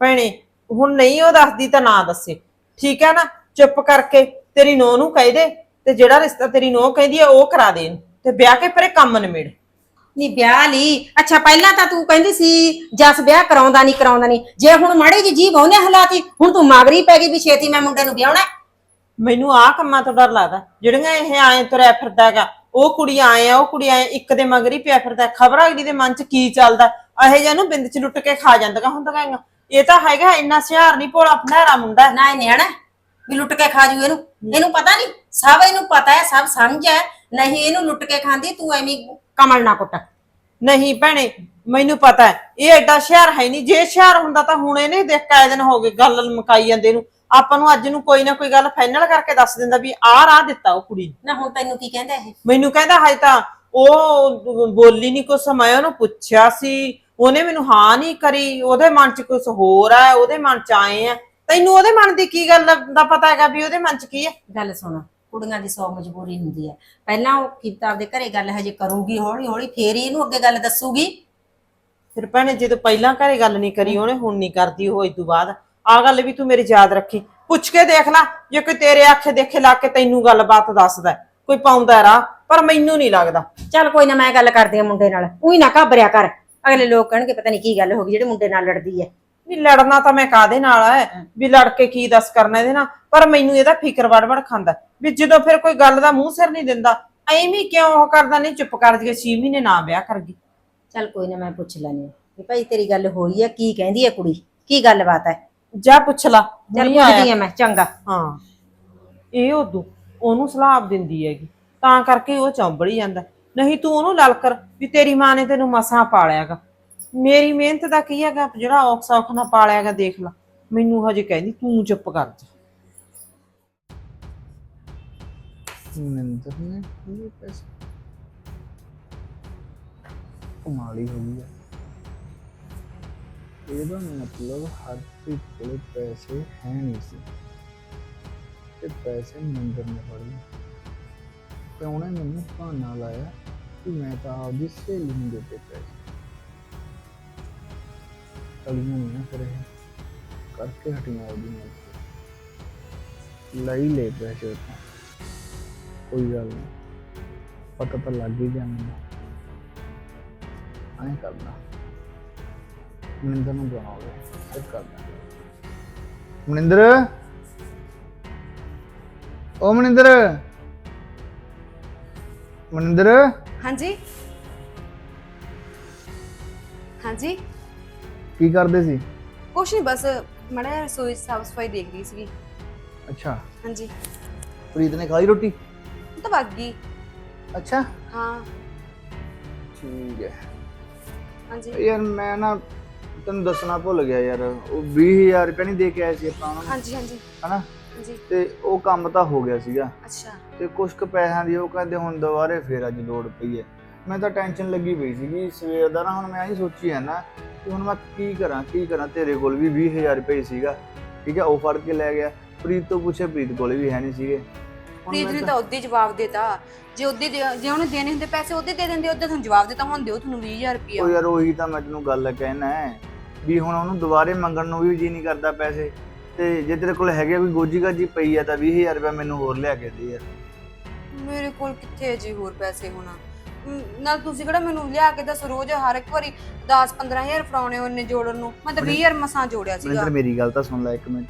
ਭੈਣੇ ਹੁਣ ਨਹੀਂ ਉਹ ਦੱਸਦੀ ਤਾਂ ਨਾ ਦੱਸੇ। ਠੀਕ ਹੈ ਨਾ? ਚੁੱਪ ਕਰਕੇ ਤੇਰੀ ਨੂੰਹ ਨੂੰ ਕਹਿ ਦੇ ਤੇ ਜਿਹੜਾ ਰਿਸ਼ਤਾ ਤੇਰੀ ਨੂੰਹ ਕਹਿੰਦੀ ਹੈ ਉਹ ਕਰਾ ਦੇ ਤੇ ਵਿਆਹ ਕੇ ਪਰੇ ਕੰਮ ਨਿਮੇੜ ਨਹੀਂ ਵਿਆਹ ਲਈ। ਅੱਛਾ ਪਹਿਲਾਂ ਤਾਂ ਤੂੰ ਕਹਿੰਦੀ ਸੀ ਜਸ ਵਿਆਹ ਕਰਾਉਂਦਾ ਨਹੀਂ ਕਰਾਉਂਦਾ ਨਹੀਂ ਜੇ ਹੁਣ ਮਾੜੇ ਜੀ ਜੀਭ ਉਹਨੇ ਹਲਾਤੀ ਹੁਣ ਤੂੰ ਮਗਰੀ ਪੈ ਗਈ ਵੀ ਛੇਤੀ ਮੈਂ ਮੁੰਡੇ ਨੂੰ ਵਿਆਹਣਾ। ਮੈਨੂੰ ਆਹ ਕੰਮਾਂ ਤੋਂ ਡਰ ਲੱਗਦਾ। ਜਿਹੜੀਆਂ ਇਹ ਆਏ ਤੁਰਿਆ ਫਿਰਦਾ ਹੈਗਾ ਉਹ ਕੁੜੀ ਆਏ ਆ ਉਹ ਕੁੜੀ ਆਏ ਇੱਕ ਦੇ ਮਗਰ ਹੀ ਪਿਆ ਫਿਰਦਾ ਖਬਰ ਅਗਲੀ ਦੇ ਮਨ 'ਚ ਕੀ ਚੱਲਦਾ? ਇਹੋ ਜਿਹਾ ਨੂੰ ਬਿੰਦ 'ਚ ਲੁੱਟ ਕੇ ਖਾ ਜਾਂਦੀਆਂ ਹੁੰਦੀਆਂ ਹੈਗੀਆਂ। ਇਹ ਤਾਂ ਹੈਗਾ ਇੰਨਾ ਸਿਹਾਰ ਨਹੀਂ ਭੋਲਾ ਭਨੇਰਾ ਮੁੰਡਾ ਹੈ। ਨਾ ਇਹ ਨਿਆਣਾ ਹੈ, ਵੀ ਲੁੱਟ ਕੇ ਖਾ ਜੂ ਇਹਨੂੰ। ਇਹਨੂੰ ਪਤਾ ਨਹੀਂ ਸਭ ਇਹਨੂੰ ਪਤਾ ਹੈ ਸਭ ਸਮਝ ਹੈ। ਨਹੀਂ ਇਹਨੂੰ ਲੁੱਟ ਕੇ ਖਾਂਦੀ ਤੂੰ ਐਵੇਂ ਕਮਲ ਨਾ ਕੁੱਟ। ਨਹੀਂ ਭੈਣੇ ਮੈਨੂੰ ਪਤਾ ਹੈ ਇਹ ਐਡਾ ਸ਼ਹਿਰ ਹੈ ਨਹੀਂ। ਜੇ ਸ਼ਹਿਰ ਹੁੰਦਾ ਤਾਂ ਹੁਣ ਇਹਨੇ ਦੇਖ ਕਾਇ ਦਿਨ ਹੋ ਗਏ ਗੱਲ ਮੁਕਾਈ ਜਾਂਦੇ ਨੂੰ। ਆਪਾਂ ਨੂੰ ਅੱਜ ਨੂੰ ਕੋਈ ਨਾ ਕੋਈ ਗੱਲ ਫਾਈਨਲ ਕਰਕੇ ਦੱਸ ਦਿੰਦਾ ਵੀ ਆਹ ਰਾਹ ਦਿੱਤਾ ਉਹ ਕੁੜੀ ਨੂੰ। ਨਾ ਹੁਣ ਤੈਨੂੰ ਕੀ ਕਹਿੰਦਾ ਇਹ? ਮੈਨੂੰ ਕਹਿੰਦਾ ਹਜੇ ਤਾਂ ਉਹ ਬੋਲੀ ਨਹੀਂ ਕੁਛ ਮੈਂ ਉਹਨੂੰ ਪੁੱਛਿਆ ਸੀ। ਉਹਨੇ ਮੈਨੂੰ ਹਾਂ ਨਹੀਂ ਕਰੀ। ਉਹਦੇ ਮਨ 'ਚ ਕੁਝ ਹੋਰ ਆ ਉਹਦੇ ਮਨ 'ਚ ਆਏ ਆ। ਤੈਨੂੰ ਉਹਦੇ ਮਨ ਦੀ ਕੀ ਗੱਲ ਦਾ ਪਤਾ ਹੈਗਾ ਵੀ ਉਹਦੇ ਮਨ 'ਚ ਕੀ ਹੈ? ਗੱਲ ਸੁਣ। ਕੁੜੀਆਂ ਦੀ ਸੌ ਮਜਬੂਰੀ ਹੁੰਦੀ ਹੈ। ਪਹਿਲਾਂ ਉਹ ਕੀਤਾ ਆਪਦੇ ਘਰੇ ਗੱਲ ਹਜੇ ਕਰੂਗੀ ਹੌਲੀ ਹੌਲੀ ਫੇਰ ਹੀ ਇਹਨੂੰ ਅੱਗੇ ਗੱਲ ਦੱਸੂਗੀ। ਫਿਰ ਭੈਣੇ ਜਦੋਂ ਪਹਿਲਾਂ ਘਰੇ ਗੱਲ ਨਹੀਂ ਕਰੀ ਉਹਨੇ ਹੁਣ ਨਹੀਂ ਕਰਦੀ ਉਹ ਇਸ ਤੋਂ ਬਾਅਦ। ਆ ਗੱਲ ਵੀ ਤੂੰ ਮੇਰੀ ਯਾਦ ਰੱਖੀ। ਪੁੱਛ ਕੇ ਦੇਖ ਲੈ ਜੇ ਕੋਈ ਤੇਰੇ ਆਖੇ ਦੇਖੇ ਲਾ ਕੇ ਤੈਨੂੰ ਗੱਲਬਾਤ ਦੱਸਦਾ ਹੈ, ਕੋਈ ਪਾਉਂਦਾ ਰਾਹ ਪਰ ਮੈਨੂੰ ਨਹੀਂ ਲੱਗਦਾ। ਚੱਲ ਕੋਈ ਨਾ ਮੈਂ ਗੱਲ ਕਰਦੀ ਆ ਮੁੰਡੇ ਨਾਲ। ਉਹੀ ਨਾ ਘਾਬਰਿਆ ਕਰ। ਅਗਲੇ ਲੋਕ ਕਹਿਣਗੇ ਪਤਾ ਨਹੀਂ ਕੀ ਗੱਲ ਹੋ ਗਈ ਜਿਹੜੇ ਮੁੰਡੇ ਨਾਲ ਲੜਦੀ ਹੈ। ਵੀ ਲੜਨਾ ਤਾਂ ਮੈਂ ਕਾਦੇ ਨਾਲ ਹੈ ਵੀ ਲੜ ਕੇ ਕੀ ਦੱਸ ਕਰਨਾ ਇਹਦੇ ਨਾਲ? ਪਰ ਮੈਨੂੰ ਇਹਦਾ ਫਿਕਰ ਵੜ-ਵੜ ਖਾਂਦਾ। ਵੀ ਜਦੋਂ ਫਿਰ ਕੋਈ ਗੱਲ ਦਾ ਮੂੰਹ ਸਿਰ ਨਹੀਂ ਦਿੰਦਾ ਐਵੇਂ ਕਿਉਂ ਉਹ ਕਰਦਾ? ਨਹੀਂ ਚੁੱਪ ਕਰ ਜੀਏ 6 ਮਹੀਨੇ ਨਾ ਵਿਆਹ ਕਰ ਗਈ। ਚੱਲ ਕੋਈ ਨਾ ਮੈਂ ਪੁੱਛ ਲੈਣੀ ਵੀ ਭਾਈ ਤੇਰੀ ਗੱਲ ਹੋਈ ਹੈ ਕੀ ਕਹਿੰਦੀ ਹੈ ਕੁੜੀ? ਕੀ ਗੱਲਬਾਤ ਹੈ ਜਾ ਪੁੱਛ ਲਾ। ਚੱਲ। ਪੁੱਛਦੀ ਆ ਮੈਂ ਚੰਗਾ। ਹਾਂ। ਇਹ ਉਦੋਂ ਉਹਨੂੰ ਸਲਾਹ ਦਿੰਦੀ ਹੈਗੀ। ਤਾਂ ਕਰਕੇ ਉਹ ਚੌਂਬੜੀ ਜਾਂਦਾ। ਨਹੀਂ ਤੂੰ ਉਹਨੂੰ ਲਲਕਰ ਵੀ ਤੇਰੀ ਮਾਂ ਨੇ ਤੈਨੂੰ ਮਸਾਂ ਪਾਲਿਆਗਾ। ਮੇਰੀ ਮਿਹਨਤ ਦਾ ਕੀ ਹੈਗਾ? ਜਿਹੜਾ ਔਖ ਸੌਖ ਨਾਲ ਪਾਲਿਆਗਾ ਦੇਖ ਲਾ। ਮੈਨੂੰ ਹਜੇ ਕਹਿੰਦੀ, ਤੂੰ ਚੁੱਪ ਕਰ ਜਾ। ਮਨਿੰਦਰ ਨੇ ਇਹ ਪੈਸੇ? ਕਮਾਲੀ ਹੋ ਹੈ ਇਹਦਾ ਮਤਲਬ ਹਰਪ੍ਰੀਤ ਕੋਲੇ ਪੈਸੇ ਹੈ ਨਹੀਂ ਸੀ। ਤੇ ਪੈਸੇ ਮਨਿੰਦਰ ਨੇ ਫੜ ਲਏ। ਤੇ ਉਹਨੇ ਮੈਨੂੰ ਬਹਾਨਾ ਲਾਇਆ ਕਿ ਮੈਂ ਤਾਂ ਆਪਦੀ ਸਹੇਲੀ ਨੂੰ ਦਿੱਤੇ ਪੈਸੇ। ਕਲੀਆਂ ਨਹੀਂ ਨਾ ਫਿਰ ਇਹ ਕਰਕੇ ਹਟੀਆਂ ਉਹਦੀ ਨਾਲ ਲਈ ਲੈ ਪੈਸੇ ਉੱਥੋਂ ਕੋਈ ਗੱਲ ਨਹੀਂ। ਪਤਾ ਤਾਂ ਲੱਗ ਹੀ ਗਿਆ ਐਂ ਕਰਦਾ ਮਨਿੰਦਰ ਨੂੰ ਬੁਲਾਓਗੇ, ਫਿਰ ਕਰਦਾ ਮਨਿੰਦਰ? ਓ ਮਨਿੰਦਰ? ਮਨਿੰਦਰ? ਹਾਂਜੀ। ਹਾਂਜੀ। ਕੀ ਕਰਦੇ ਸੀ? ਕੁਛ ਨਹੀਂ ਬਸ ਮੜਾ ਰਸੋਈ ਸਾਫ਼ ਸਫ਼ਾਈ ਦੇਖ ਰਹੀ ਸੀਗੀ। ਅੱਛਾ। ਹਾਂਜੀ। ਪ੍ਰੀਤ ਨੇ ਖਾਈ ਰੋਟੀ? ਉਹ ਤਾਂ ਵਗ ਗਈ। ਅੱਛਾ। ਹਾਂ। ਠੀਕ ਹੈ। ਹਾਂਜੀ। ਯਾਰ ਮੈਂ ਨਾ ਤੈਨੂੰ ਦੱਸਣਾ ਭੁੱਲ ਗਿਆ ਯਾਰ ਉਹ 20000 ਰੁਪਏ ਨਹੀਂ ਦੇ ਕੇ ਆਏ ਸੀ ਆਪਾਂ ਉਹਨਾਂ ਨੂੰ। ਹਾਂਜੀ ਹਾਂਜੀ। ਹਨਾ? ਹਾਂਜੀ। ਤੇ ਉਹ ਕੰਮ ਤਾਂ ਹੋ ਗਿਆ ਸੀਗਾ। ਅੱਛਾ। ਤੇ ਕੁਝ ਕੁ ਪੈਸਿਆਂ ਦੀ ਉਹ ਕਹਿੰਦੇ ਹੁਣ ਦੁਬਾਰੇ ਫੇਰ ਅੱਜ ਲੋੜ ਪਈ ਹੈ। ਮੈਂ ਤਾਂ ਟੈਨਸ਼ਨ ਲੱਗੀ ਪਈ ਸੀਗੀ। ਸਵੇਰ ਦਾ ਨਾ ਹੁਣ ਮੈਂ ਆਹੀ ਸੋਚੀ ਹੈ ਨਾ ਕਿ ਹੁਣ ਮੈਂ ਕੀ ਕਰਾਂ ਕੀ ਕਰਾਂ? ਤੇਰੇ ਕੋਲ ਵੀ 20000 ਰੁਪਏ ਸੀਗਾ। ਠੀਕ ਹੈ ਉਹ ਫੜ ਕੇ ਲੈ ਗਿਆ। ਪ੍ਰੀਤ ਤੋਂ ਪੁੱਛੇ ਪ੍ਰੀਤ ਕੋਲ ਵੀ ਹੈ ਨਹੀਂ ਸੀਗੇ। ਪ੍ਰੀਤ ਨੇ ਤਾਂ ਉਹਦੇ ਜਵਾਬ ਦਿੱਤਾ। ਜੇ ਉਹਦੇ ਜੇ ਉਹਨੇ ਦੇਣੇ ਹੁੰਦੇ ਪੈਸੇ ਉਹਦੇ ਦੇ ਦਿੰਦੇ ਉਹਦੇ ਤੁਹਾਨੂੰ ਜਵਾਬ ਦਿੱਤਾ ਹੁਣ ਦਿਓ ਤੁਹਾਨੂੰ 20000 ਰੁਪਇਆ। ਉਹ ਯਾਰ ਉਹੀ ਤਾਂ ਮੈਂ ਤੈਨੂੰ ਗੱਲ ਕਹਿਣਾ ਹੈ ਵੀ ਹੁਣ ਉਹਨੂੰ ਦੁਬਾਰੇ ਮੰਗਣ ਨੂੰ ਵੀ ਜੀ ਨਹੀਂ ਕਰਦਾ ਪੈਸੇ। ਤੇ ਜੇ ਤੇਰੇ ਕੋਲ ਹੈਗੇ ਕੋਈ ਗੋਜੀ ਗਾਜੀ ਪਈ ਆ ਤਾਂ 20000 ਰੁਪਏ ਮੈਨੂੰ ਹੋਰ ਲਿਆ ਕੇ ਦੇ ਯਾਰ। ਮੇਰੇ ਕੋਲ ਕਿੱਥੇ ਜੀ ਹੋਰ ਪੈਸੇ ਹੋਣਾ? ਮ, ਨਾਲ ਤੁਸੀਂ ਕਿਹੜਾ ਮੈਨੂੰ ਲਿਆ ਕੇ ਦੱਸ ਰੋਜ਼ ਹਰ ਇੱਕ ਵਾਰੀ 10 15000 ਫੜਾਉਣੇ ਉਹਨੇ ਜੋੜਨ ਨੂੰ। ਮੈਂ ਤਾਂ 20000 ਮਸਾਂ ਜੋੜਿਆ ਸੀਗਾ। ਮਨਿੰਦਰ ਮੇਰੀ ਗੱਲ ਤਾਂ ਸੁਣ ਲੈ ਇੱਕ ਮਿੰਟ।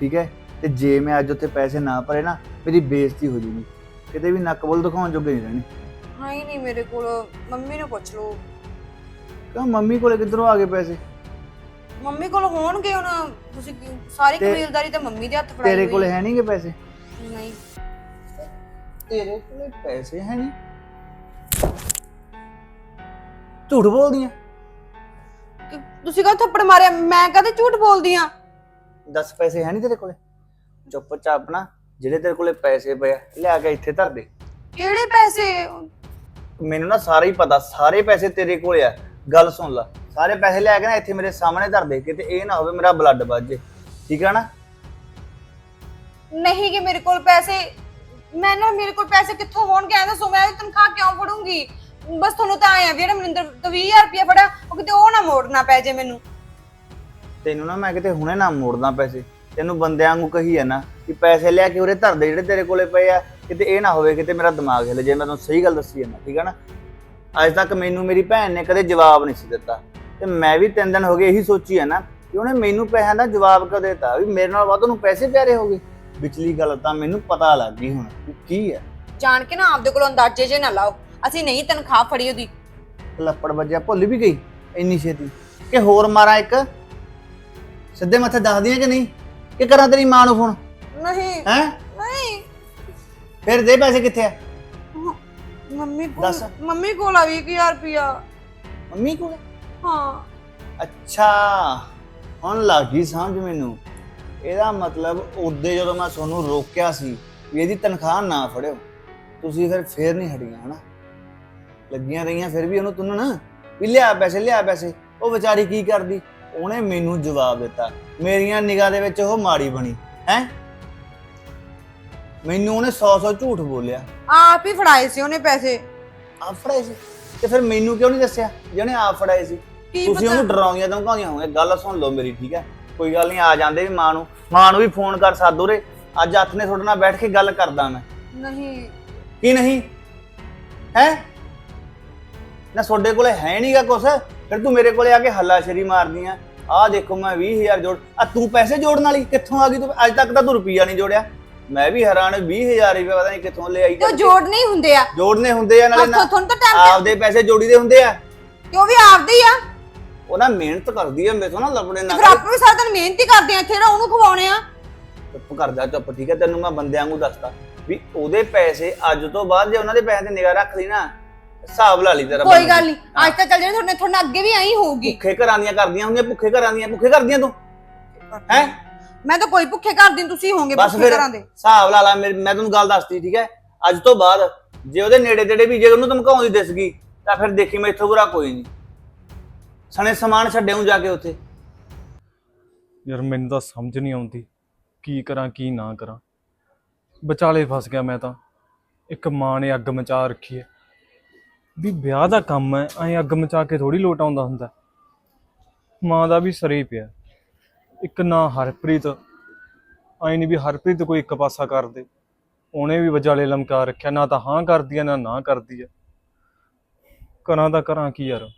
ਠੀਕ ਹੈ? ਤੇ ਜੇ ਮੈਂ ਅੱਜ ਉੱਥੇ ਪੈਸੇ ਨਾ ਭਰੇ ਨਾ ਮੇਰੀ ਬੇਇੱਜ਼ਤੀ ਹੋ ਜੂਗੀ। ਕਿਤੇ ਵੀ ਨੱਕ ਬੋਲ ਦਿਖਾਉਣ ਜੋਗੇ ਨਹੀਂ ਰਹਿਣੀ। ਹਾਂ ਹੀ ਨਹੀਂ ਮੇਰੇ ਕੋਲ ਮੰਮੀ ਨੂੰ ਪੁੱਛ ਲਓ। ਕਿਉਂ ਮੰਮੀ ਕੋਲੇ ਕਿੱਧਰੋਂ ਆ ਗਏ ਪੈਸੇ? ਮੰਮੀ ਕੋਲ ਹੋਣਗੇ ਹੁਣ ਤੁਸੀਂ ਕੀ- ਸਾਰੀ ਤੇ- ਕਬੀਲਦਾਰੀ ਤਾਂ ਮੰਮੀ ਦੇ ਹੱਥ ਫੜਾਈ ਤੇਰੇ ਹੋਈ ਕੋਲੇ ਹੈ ਨਹੀਂਗੇ ਪੈਸੇ? ਨਹੀਂ। ਤੇਰੇ ਕੋਲੇ ਪੈਸੇ ਹੈ ਨਹੀਂ ਝੂਠ ਬੋਲਦੀ ਆ ਤੁਸੀਂ ਕਾ ਥੱਪੜ ਮਾਰਿਆ? ਮੈਂ ਕਦੇ ਝੂਠ ਬੋਲਦੀ ਆ? 10 ਪੈਸੇ ਹੈ ਨਹੀਂ ਤੇਰੇ ਕੋਲੇ? ਚੁੱਪ ਚਾਪ ਨਾ ਜਿਹੜੇ ਤੇਰੇ ਕੋਲੇ ਪੈਸੇ ਪਏ ਆ, ਲਿਆ ਕੇ ਇੱਥੇ ਧਰ ਦੇ। ਕਿਹੜੇ ਪੈਸੇ? ਮੈਨੂੰ ਨਾ ਸਾਰਾ ਹੀ ਪਤਾ ਸਾਰੇ ਪੈਸੇ ਤੇਰੇ ਕੋਲੇ ਆ। ਗੱਲ ਸੁਣ ਲੈ ਸਾਰੇ ਪੈਸੇ ਲਿਆ ਕੇ ਨਾ ਇੱਥੇ ਮੇਰੇ ਸਾਹਮਣੇ ਧਰ ਦੇ ਕਿਤੇ ਇਹ ਨਾ ਹੋਵੇ ਮੇਰਾ ਬਲੱਡ ਵੱਜ ਜੇ। ਠੀਕ ਆ ਨਾ? ਨਹੀਂ ਕਿ ਮੇਰੇ ਕੋਲ ਪੈਸੇ ਮੈਂ ਨਾ ਮੇਰੇ ਕੋਲ ਪੈਸੇ ਕਿੱਥੋਂ ਹੋਣਗੇ? ਐਂ ਦੱਸੋ ਮੈਂ ਇਹਦੀ ਤਨਖਾਹ ਕਿਉਂ ਫੜੂੰਗੀ? ਬਸ ਤੁਹਾਨੂੰ ਤਾਂ ਆਇਆ ਵੀਰੇ ਮਨਿੰਦਰ ਤੋਂ 20000 ਰੁਪਏ ਫੜਿਆ ਉਹ ਕਿਤੇ ਉਹ ਨਾ ਮੋੜਨਾ ਪੈ ਜੇ ਮੈਨੂੰ। ਤੈਨੂੰ ਨਾ ਮੈਂ ਕਿਤੇ ਹੁਣੇ ਨਾ ਮੋੜਦਾ ਪੈਸੇ। ਤੈਨੂੰ ਬੰਦਿਆਂ ਵਾਂਗੂ ਕਹੀ ਹੈ ਨਾ ਕਿ ਪੈਸੇ ਲਿਆ ਕੇ ਉਰੇ ਧਰ ਦੇ ਜਿਹੜੇ ਤੇਰੇ ਕੋਲੇ ਪਏ ਆ ਕਿਤੇ ਇਹ ਨਾ ਹੋਵੇ ਕਿਤੇ ਮੇਰਾ ਦਿਮਾਗ ਹਿੱਲ ਜੇ ਮੈਂ ਤੈਨੂੰ ਸਹੀ ਗੱਲ ਦੱਸੀ ਜਾਂਦਾ ਠੀਕ ਆ ਨਾ? ਅੱਜ ਤੱਕ ਮੈਨੂੰ ਮੇਰੀ ਭੈਣ ਨੇ ਕਦੇ ਜਵਾਬ ਨਹੀਂ ਸੀ ਦਿੱਤਾ। ਤੇ ਮੈਂ ਵੀ ਤਿੰਨ ਦਿਨ ਹੋ ਗਏ ਇਹੀ ਸੋਚੀ ਹੈ ਨਾ ਕਿ ਉਹਨੇ ਮੈਨੂੰ ਪੈਸਿਆਂ ਦਾ ਜਵਾਬ ਕਦੋਂ ਦਿੱਤਾ? ਵੀ ਮੇਰੇ ਨਾਲ ਵੱਧ ਉਹਨੂੰ ਪੈਸੇ ਪਿਆਰੇ ਹੋ ਗਏ। ਵਿਚਲੀ ਗੱਲ ਤਾਂ ਮੈਨੂੰ ਪਤਾ ਲੱਗ ਗਈ ਹੁਣ ਕਿ ਕੀ ਹੈ ਜਾਣ ਕੇ ਨਾ ਆਪਦੇ ਕੋਲੋਂ ਅੰਦਾਜ਼ੇ ਜੇ ਨਾ ਲਾਓ। ਅਸੀਂ ਨਹੀਂ ਤਨਖਾਹ ਫੜੀ ਉਹਦੀ। ਲੱਪੜ ਵੱਜਿਆ ਭੁੱਲ ਵੀ ਗਈ ਇੰਨੀ ਛੇਤੀ। ਕਿ ਹੋਰ ਮਾਰਾਂ ਇੱਕ? ਸਿੱਧੇ ਮੱਥੇ ਦੱਸਦੀਆਂ ਕਿ ਨਹੀਂ? ਕਿ ਕਰਾਂ ਤੇਰੀ ਮਾਂ ਨੂੰ ਫੋਨ? ਨਹੀਂ ਹੈ? ਨਹੀਂ। ਫਿਰ ਦੇ ਪੈਸੇ ਕਿੱਥੇ ਆ? ਮੰਮੀ ਦੱਸ। ਕੋਲ ਮੰਮੀ ਕੋਲ ਆ 20000 ਰੁਪਿਆ ਮੰਮੀ ਕੋਲ? ਹਾਂ। ਅੱਛਾ ਹੁਣ ਲੱਗ ਸਮਝ ਮੈਨੂੰ। ਇਹਦਾ ਮਤਲਬ ਉਹਦੇ ਜਦੋਂ ਮੈਂ ਤੁਹਾਨੂੰ ਰੋਕਿਆ ਸੀ ਵੀ ਇਹਦੀ ਤਨਖਾਹ ਨਾ ਫੜਿਓ ਤੁਸੀਂ ਫਿਰ ਫੇਰ ਨਹੀਂ ਹਟੀਆਂ ਹਨਾ? ਲੱਗੀਆਂ ਰਹੀਆਂ ਫਿਰ ਵੀ ਉਹਨੂੰ ਤੁੰਨਣ। ਵੀ ਲਿਆ ਪੈਸੇ ਲਿਆ ਪੈਸੇ। ਉਹ ਵਿਚਾਰੀ ਕੀ ਕਰਦੀ? ਉਹਨੇ ਮੈਨੂੰ ਜਵਾਬ ਦਿੱਤਾ। ਮੇਰੀਆਂ ਨਿਗਾਹ ਦੇ ਵਿੱਚ ਉਹ ਮਾੜੀ ਬਣੀ। ਹੈ? ਮੈਨੂੰ ਉਹਨੇ 100 100 ਝੂਠ ਬੋਲਿਆ। ਆਪ ਹੀ ਫੜਾਏ ਸੀ ਉਹਨੇ ਪੈਸੇ। ਆਪ ਫੜਾਏ ਸੀ? ਤੇ ਫਿਰ ਮੈਨੂੰ ਕਿਉਂ ਨਹੀਂ ਦੱਸਿਆ? ਜਿਹਨੇ ਆਪ ਫੜਾਏ ਸੀ। ਕੀ ਤੁਸੀਂ ਉਹਨੂੰ ਡਰਾਉਂਦੀਆਂ ਧਮਕਾਉਂਦੀਆਂ ਹੋਗੇ ਗੱਲ ਸੁਣ ਲਓ ਮੇਰੀ ਠੀਕ ਹੈ? ਕੋਈ ਗੱਲ ਨਹੀਂ ਆ ਜਾਂਦੇ ਵੀ ਮਾਂ ਨੂੰ। ਮਾਂ ਨੂੰ ਵੀ ਫੋਨ ਕਰ ਸਾਦੋ ਰੇ ਅੱਜ ਹੱਥ ਨੇ ਤੁਹਾਡੇ ਨਾਲ ਬੈਠ ਕੇ ਗੱਲ ਕਰਦਾ ਮੈਂ। ਨਹੀਂ। ਕੀ ਨਹੀਂ? ਹੈ? ਨਾ ਤੁਹਾਡੇ ਕੋਲੇ ਹੈ ਨਹੀਂਗਾ ਕੁਛ ਫਿਰ ਤੂੰ ਮੇਰੇ ਕੋਲੇ ਆ ਕੇ ਹੱਲਾਸ਼ੇਰੀ ਮਾਰਦੀ ਆ। ਆਹ ਦੇਖੋ ਮੈਂ 20000 ਜੋੜ ਆ ਤੂੰ ਪੈਸੇ ਜੋੜਨ ਵਾਲੀ ਕਿੱਥੋਂ ਆ ਗਈ ਤੂੰ? ਅੱਜ ਤੱਕ ਤਾਂ ਤੂੰ ਰੁਪਈਆ ਨਹੀਂ ਜੋੜਿਆ। ਮੈਂ ਵੀ ਹੈਰਾਨ 20000 ਰੁਪਏ ਪਤਾ ਨਹੀਂ ਕਿੱਥੋਂ ਲੈ ਆਈ ਤੇ ਉਹ ਜੋੜ ਨਹੀਂ ਹੁੰਦੇ ਆ। ਜੋੜਨੇ ਹੁੰਦੇ ਆ ਨਾਲੇ ਹੱਥੋਂ ਨਾ ਤੁਹਾਨੂੰ ਤਾਂ ਟਾਈਮ ਆਪਦੇ ਪੈਸੇ ਜੋੜੀਦੇ ਹੁੰਦੇ ਆ। ਤੇ ਉਹ ਵੀ ਆਪਦੇ ਹੀ ਆ। ਉਹ ਨਾ ਮਿਹਨਤ ਕਰਦੀ ਆ ਮੇਰੇ ਤੋਂ ਨਾ ਲੱਭੜੇ ਤੇ ਨਾ ਫਿਰ ਆਪਾਂ ਵੀ ਸਾਰਾ ਦਿਨ ਮਿਹਨਤ ਹੀ ਕਰਦੇ ਆ ਇੱਥੇ ਨਾ ਉਹਨੂੰ ਖਵਾਉਣੇ ਆ। ਚੁੱਪ ਕਰ ਜਾ ਚੁੱਪ ਠੀਕ ਹੈ ਤੈਨੂੰ ਮੈਂ ਬੰਦਿਆਂ ਨੂੰ ਦੱਸਦਾ ਵੀ ਉਹਦੇ ਪੈਸੇ ਅੱਜ ਤੋਂ ਬਾਅਦ ਜੇ ਉਹਨਾਂ ਦੇ ਪੈਸੇ ਤੇ ਨਿਗਾਹ ਰੱਖ ਲਈ ਨਾ ਹਿਸਾਬ ਲਾ ਲਈ ਤੇਰਾ ਕੋਈ ਗੱਲ ਨਹੀਂ ਅੱਜ ਤਾਂ ਚੱਲ ਜਿਹੜੇ ਤੁਹਾਡੇ ਤੁਹਾਡੇ ਨਾਲ ਅੱਗੇ ਵੀ ਐਂ ਹੋਊਗੀ। ਭੁੱਖੇ ਘਰਾਂ ਦੀਆਂ ਕਰਦੀਆਂ ਹੁੰਦੀਆਂ ਭੁੱਖੇ ਘਰਾਂ ਦੀਆਂ ਭੁੱਖੇ ਕਰਦੀਆਂ ਤੂੰ। ਹੈ? ਮੈਂ ਤਾਂ ਕੋਈ ਭੁੱਖੇ ਘਰ ਦੀ ਨੀ, ਤੁਸੀਂ ਬਸ ਭੁੱਖੇ ਫਿਰ ਘਰਾਂ ਦੇ। ਹਿਸਾਬ ਲਾ ਲਾ ਮੇਰੀ- ਮੈਂ ਤੈਨੂੰ ਗੱਲ ਦੱਸਤੀ ਠੀਕ ਹੈ? ਅੱਜ ਤੋਂ ਬਾਅਦ ਜੇ ਉਹਦੇ ਨੇੜੇ ਤੇੜੇ ਵੀ ਜੇ ਉਹਨੂੰ ਧਮਕਾਉਂਦੀ ਦਿਸ ਗਈ ਤਾਂ ਫਿਰ ਦੇਖੀ ਮੈਂ ਇੱਥੋਂ ਬੁਰਾ ਕੋਈ ਨਹੀਂ ਸਣੇ ਸਮਾਨ ਛੱਡਿਆਉਂ ਜਾ ਕੇ ਉੱਥੇ। ਯਾਰ ਮੈਨੂੰ ਤਾਂ ਸਮਝ ਨਹੀਂ ਆਉਂਦੀ ਕੀ ਕਰਾਂ ਕੀ ਨਾ ਕਰਾਂ। ਵਿਚਾਲੇ ਫਸ ਗਿਆ ਮੈਂ ਤਾਂ। ਇੱਕ ਮਾਂ ਨੇ ਅੱਗ ਮਚਾ ਰੱਖੀ ਹੈ। ਵੀ ਵਿਆਹ ਦਾ ਕੰਮ ਹੈ, ਐਂ ਅੱਗ ਮਚਾ ਕੇ ਥੋੜੀ ਲੋਟ ਆਉਂਦਾ ਹੁੰਦਾ। ਮਾਂ ਦਾ ਵੀ ਸਰੇ ਹੀ ਪਿਆ। ਇੱਕ ਨਾ ਹਰਪ੍ਰੀਤ, ਐਂ ਨਹੀਂ ਵੀ ਹਰਪ੍ਰੀਤ ਕੋਈ ਇੱਕ ਪਾਸਾ ਕਰ ਦੇ। ਉਹਨੇ ਵੀ ਵਜਾਲੇ ਲਮਕਾ ਰੱਖਿਆ, ਨਾ ਤਾਂ ਹਾਂ ਕਰਦੀ ਹੈ, ਨਾ ਨਾ ਕਰਦੀ ਹੈ। ਕਰਾਂ ਤਾਂ ਕਰਾਂ ਕੀ ਯਾਰ?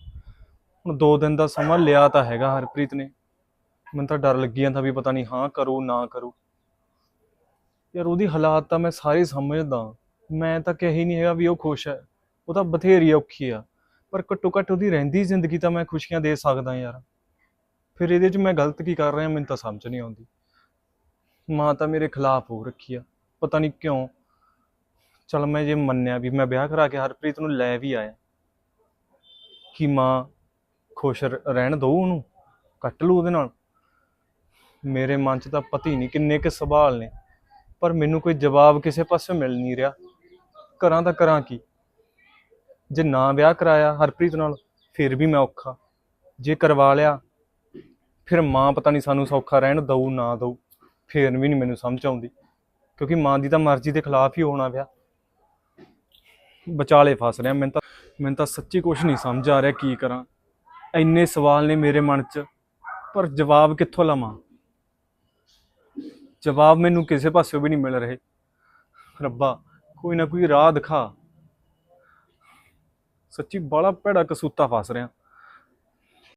ਹੁਣ ਦੋ ਦਿਨ ਦਾ ਸਮਾਂ ਲਿਆ ਤਾਂ ਹੈਗਾ ਹਰਪ੍ਰੀਤ ਨੇ। ਮੈਨੂੰ ਤਾਂ ਡਰ ਲੱਗੀ ਜਾਂਦਾ ਵੀ ਪਤਾ ਨਹੀਂ ਹਾਂ ਕਰੂ, ਨਾ ਕਰੂ। ਯਾਰ ਉਹਦੀ ਹਾਲਾਤ ਤਾਂ ਮੈਂ ਸਾਰੇ ਸਮਝਦਾ। ਮੈਂ ਤਾਂ ਕਿਹਾ ਹੀ ਨਹੀਂ ਹੈਗਾ ਵੀ ਉਹ ਖੁਸ਼ ਹੈ। ਉਹ ਤਾਂ ਬਥੇਰੀ ਔਖੀ ਆ। ਪਰ ਘੱਟੋ ਘੱਟ ਉਹਦੀ ਰਹਿੰਦੀ ਜ਼ਿੰਦਗੀ ਤਾਂ ਮੈਂ ਖੁਸ਼ੀਆਂ ਦੇ ਸਕਦਾ ਯਾਰ। ਫਿਰ ਇਹਦੇ 'ਚ ਮੈਂ ਗਲਤ ਕੀ ਕਰ ਰਿਹਾ ਮੈਨੂੰ ਤਾਂ ਸਮਝ ਨਹੀਂ ਆਉਂਦੀ। ਮਾਂ ਤਾਂ ਮੇਰੇ ਖਿਲਾਫ ਹੋ ਰੱਖੀ ਆ। ਪਤਾ ਨਹੀਂ ਕਿਉਂ। ਚਲ ਮੈਂ ਜੇ ਮੰਨਿਆ ਵੀ ਮੈਂ ਵਿਆਹ ਕਰਾ ਕੇ ਹਰਪ੍ਰੀਤ ਨੂੰ ਲੈ ਵੀ ਆਇਆ। ਕਿ ਮਾਂ ਖੁਸ਼ ਰਹਿਣ ਦਊ ਉਹਨੂੰ? ਕੱਟ ਲੂ ਉਹਦੇ ਨਾਲ? ਮੇਰੇ ਮਨ 'ਚ ਤਾਂ ਪਤੀ ਨਹੀਂ ਕਿੰਨੇ ਕੁ ਸਵਾਲ ਨੇ। ਪਰ ਮੈਨੂੰ ਕੋਈ ਜਵਾਬ ਕਿਸੇ ਪਾਸੇ ਮਿਲ ਨਹੀਂ ਰਿਹਾ। ਕਰਾਂ ਤਾਂ ਕਰਾਂ ਕੀ? ਜੇ ਨਾ ਵਿਆਹ ਕਰਾਇਆ ਹਰਪ੍ਰੀਤ ਨਾਲ, ਫਿਰ ਵੀ ਮੈਂ ਔਖਾ। ਜੇ ਕਰਵਾ ਲਿਆ, ਫਿਰ ਮਾਂ ਪਤਾ ਨਹੀਂ ਸਾਨੂੰ ਸੌਖਾ ਰਹਿਣ ਦਊ ਨਾ ਦਊ, ਫਿਰ ਵੀ ਨਹੀਂ ਮੈਨੂੰ ਸਮਝ ਆਉਂਦੀ। ਕਿਉਂਕਿ ਮਾਂ ਦੀ ਤਾਂ ਮਰਜ਼ੀ ਦੇ ਖਿਲਾਫ ਹੀ ਹੋਣਾ ਪਿਆ ਵਿਚਾਲੇ ਫਸ ਰਿਹਾ, ਮੈਨੂੰ ਤਾਂ ਮੈਨੂੰ ਤਾਂ ਸੱਚੀ ਕੁਝ ਨਹੀਂ ਸਮਝ ਆ ਰਿਹਾ ਕੀ ਕਰਾਂ। ਇੰਨੇ ਸਵਾਲ ਨੇ ਮੇਰੇ ਮਨ 'ਚ, ਪਰ ਜਵਾਬ ਕਿੱਥੋਂ ਲਵਾਂ? ਜਵਾਬ ਮੈਨੂੰ ਕਿਸੇ ਪਾਸਿਓਂ ਵੀ ਨਹੀਂ ਮਿਲ ਰਹੇ। ਰੱਬਾ, ਕੋਈ ਨਾ ਕੋਈ ਰਾਹ ਦਿਖਾ। ਸੱਚੀ ਬਾਲਾ ਭੈੜਾ ਕਸੂਤਾ ਫਸ ਰਿਹਾ।